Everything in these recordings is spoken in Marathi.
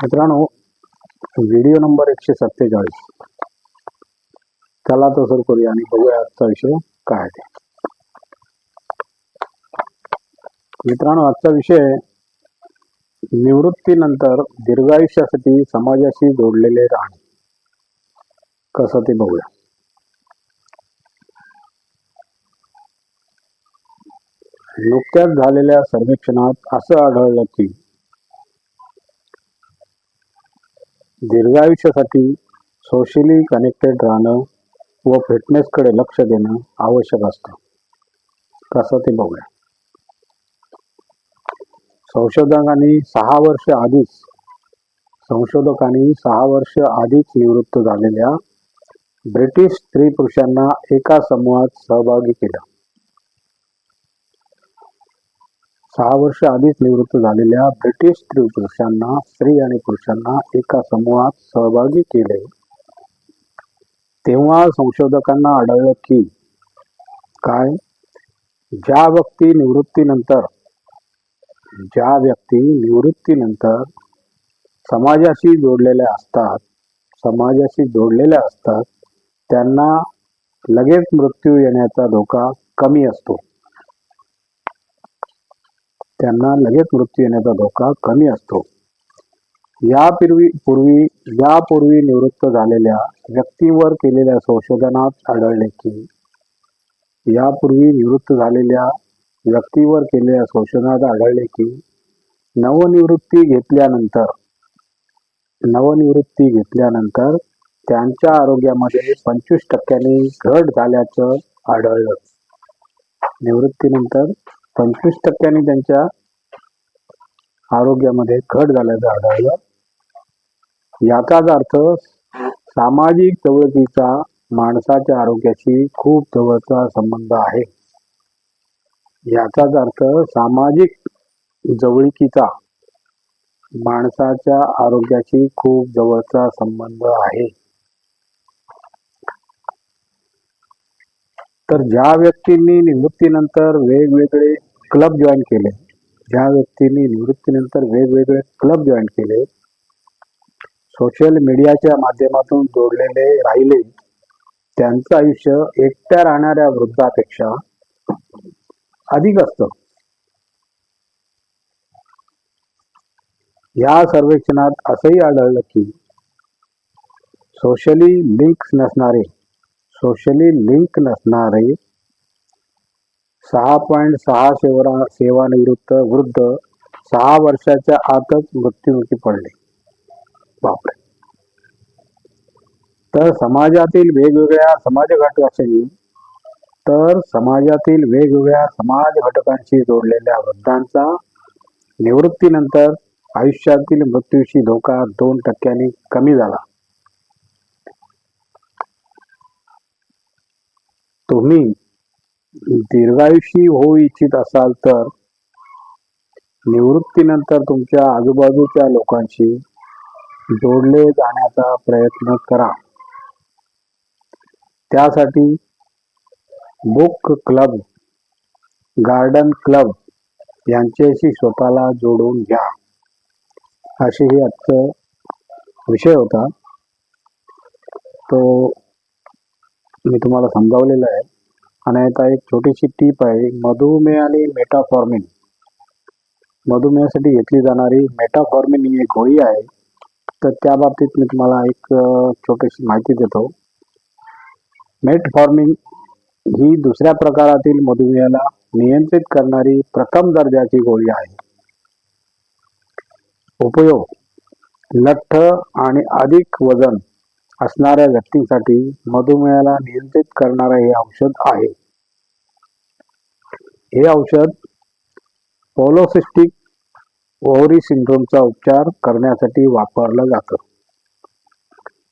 मित्रांनो व्हिडिओ नंबर एकशे सत्तेचाळीस. त्याला तो सुरू करूया आणि बघूया आजचा विषय काय आहे ते. मित्रांनो आजचा विषय निवृत्तीनंतर दीर्घायुष्यासाठी समाजाशी जोडलेले राहणे. कसं ते बघूया. नुकत्याच झालेल्या सर्वेक्षणात असं आढळलं की दीर्घायुष्यासाठी सोशली कनेक्टेड राहणं व फिटनेसकडे लक्ष देणं आवश्यक असतं. कसं ते बघूया. संशोधकांनी सहा वर्ष आधीच संशोधकांनी सहा वर्ष आधीच निवृत्त झालेल्या ब्रिटिश स्त्री पुरुषांना एका समूहात सहभागी केलं. सहा वर्ष आधीच निवृत्त झालेल्या ब्रिटिश स्त्री पुरुषांना स्त्री आणि पुरुषांना एका समूहात सहभागी केले. तेव्हा संशोधकांना आढळलं की काय? ज्या व्यक्ती निवृत्तीनंतर ज्या व्यक्ती निवृत्तीनंतर समाजाशी जोडलेल्या असतात समाजाशी जोडलेल्या असतात त्यांना लगेच मृत्यू येण्याचा धोका कमी असतो. त्यांना लगेच मृत्यू येण्याचा धोका कमी असतो. यापूर्वी पूर्वी यापूर्वी निवृत्त झालेल्या व्यक्तीवर केलेल्या संशोधनात आढळले की यापूर्वी निवृत्त झालेल्या व्यक्तीवर केलेल्या संशोधनात आढळले की नवनिवृत्ती घेतल्यानंतर नवनिवृत्ती घेतल्यानंतर त्यांच्या आरोग्यामध्ये पंचवीस टक्क्यांनी घट झाल्याचं आढळलं. निवृत्तीनंतर पंचवीस टक्क्यांनी त्यांच्या आरोग्यामध्ये घट झाल्याचं आढळलं. याचाच अर्थ सामाजिक जवळकीचा माणसाच्या आरोग्याशी खूप जवळचा संबंध आहे. याचाच अर्थ सामाजिक जवळकीचा माणसाच्या आरोग्याशी खूप जवळचा संबंध आहे. तर ज्या व्यक्तींनी निवृत्तीनंतर वेगवेगळे क्लब जॉईन केले. ज्या व्यक्तींनी निवृत्तीनंतर वेगवेगळे क्लब जॉईन केले सोशल मीडियाच्या माध्यमातून जोडलेले राहिले त्यांचं आयुष्य एकट्या राहणाऱ्या वृद्धापेक्षा अधिक असतं. या सर्वेक्षणात असंही आढळलं की सोशली लिंक नसणारे सोशली लिंक नसणारे सहा पॉईंट सहा सेवा सेवानिवृत्त वृद्ध सहा वर्षाच्या आतच मृत्युमुखी पडले. बापरे. तर समाजातील वेगवेगळ्या समाज घटकांशी तर समाजातील वेगवेगळ्या समाज घटकांशी जोडलेल्या वृद्धांचा निवृत्तीनंतर आयुष्यातील मृत्यूशी धोका दोन टक्क्यांनी कमी झाला. तुम्ही दीर्घायुषी होऊ इच्छित असाल तर निवृत्तीनंतर तुमच्या आजूबाजूच्या लोकांशी जोडले जाण्याचा प्रयत्न करा. त्यासाठी बुक क्लब गार्डन क्लब यांच्याशी स्वतःला जोडून घ्या. अशी हे आजचं विषय होता. तो मी तुम्हाला समजावलेला आहे. आणि आता एक छोटीशी टीप आहे मधुमेह आणि मेटाफॉर्मिन मधुमेहासाठी घेतली जाणारी मेटाफॉर्मिन ही एक गोळी आहे. तर त्या बाबतीत मी तुम्हाला एक छोटीशी माहिती देतो. मेटफॉर्मिन ही दुसऱ्या प्रकारातील मधुमेहाला नियंत्रित करणारी प्रथम दर्जाची गोळी आहे. उपयोग. लठ्ठ आणि अधिक वजन असणाऱ्या व्यक्तींसाठी मधुमेहाला नियंत्रित करणारे हे औषध आहे. हे औषध पोलोसिस्टिक ओव्हरी सिंड्रोमचा उपचार करण्यासाठी वापरलं जातं.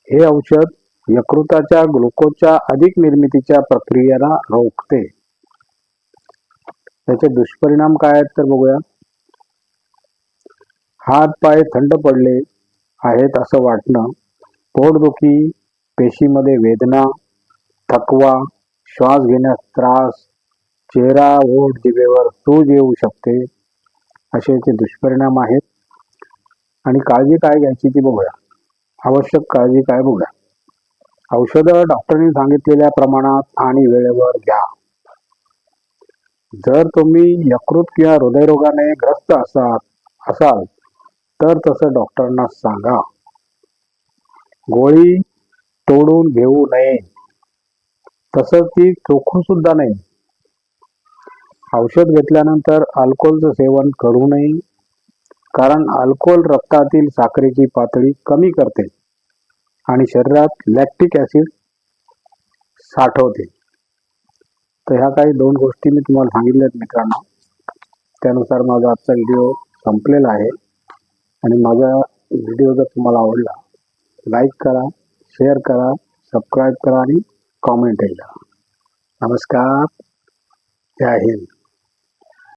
हे औषध यकृताच्या ग्लुकोजच्या अधिक निर्मितीच्या प्रक्रियेला रोखते. त्याचे दुष्परिणाम काय आहेत तर बघूया. हात पाय थंड पडले आहेत असं वाटणं पोटदुखी पेशीमध्ये वेदना थकवा श्वास घेण्यास त्रास चेहरा ओठ दिवेवर सूज येऊ शकते. असे याचे दुष्परिणाम आहेत. आणि काळजी काय घ्यायची ती बघूया. आवश्यक काळजी काय बघूया. औषधं डॉक्टरने सांगितलेल्या प्रमाणात आणि वेळेवर घ्या. जर तुम्ही यकृत किंवा हृदयरोगाने ग्रस्त असाल असाल तर तसं डॉक्टरांना सांगा. गोळी तोडून घेऊ नये. तसं ती चोखू सुद्धा नाही. औषध घेतल्यानंतर अल्कोहोलचं सेवन करू नये कारण अल्कोहोल रक्तातील साखरेची पातळी कमी करते आणि शरीरात लॅक्टिक ॲसिड साठवते. तर ह्या काही दोन गोष्टी मी तुम्हाला सांगितल्या आहेत मित्रांनो. त्यानुसार माझा आजचा व्हिडिओ संपलेला आहे. आणि माझा व्हिडिओ जर तुम्हाला आवडला लाईक करा शेअर करा सबस्क्राईब करा आणि कॉमेंटही करा नमस्कार. जय हिंद.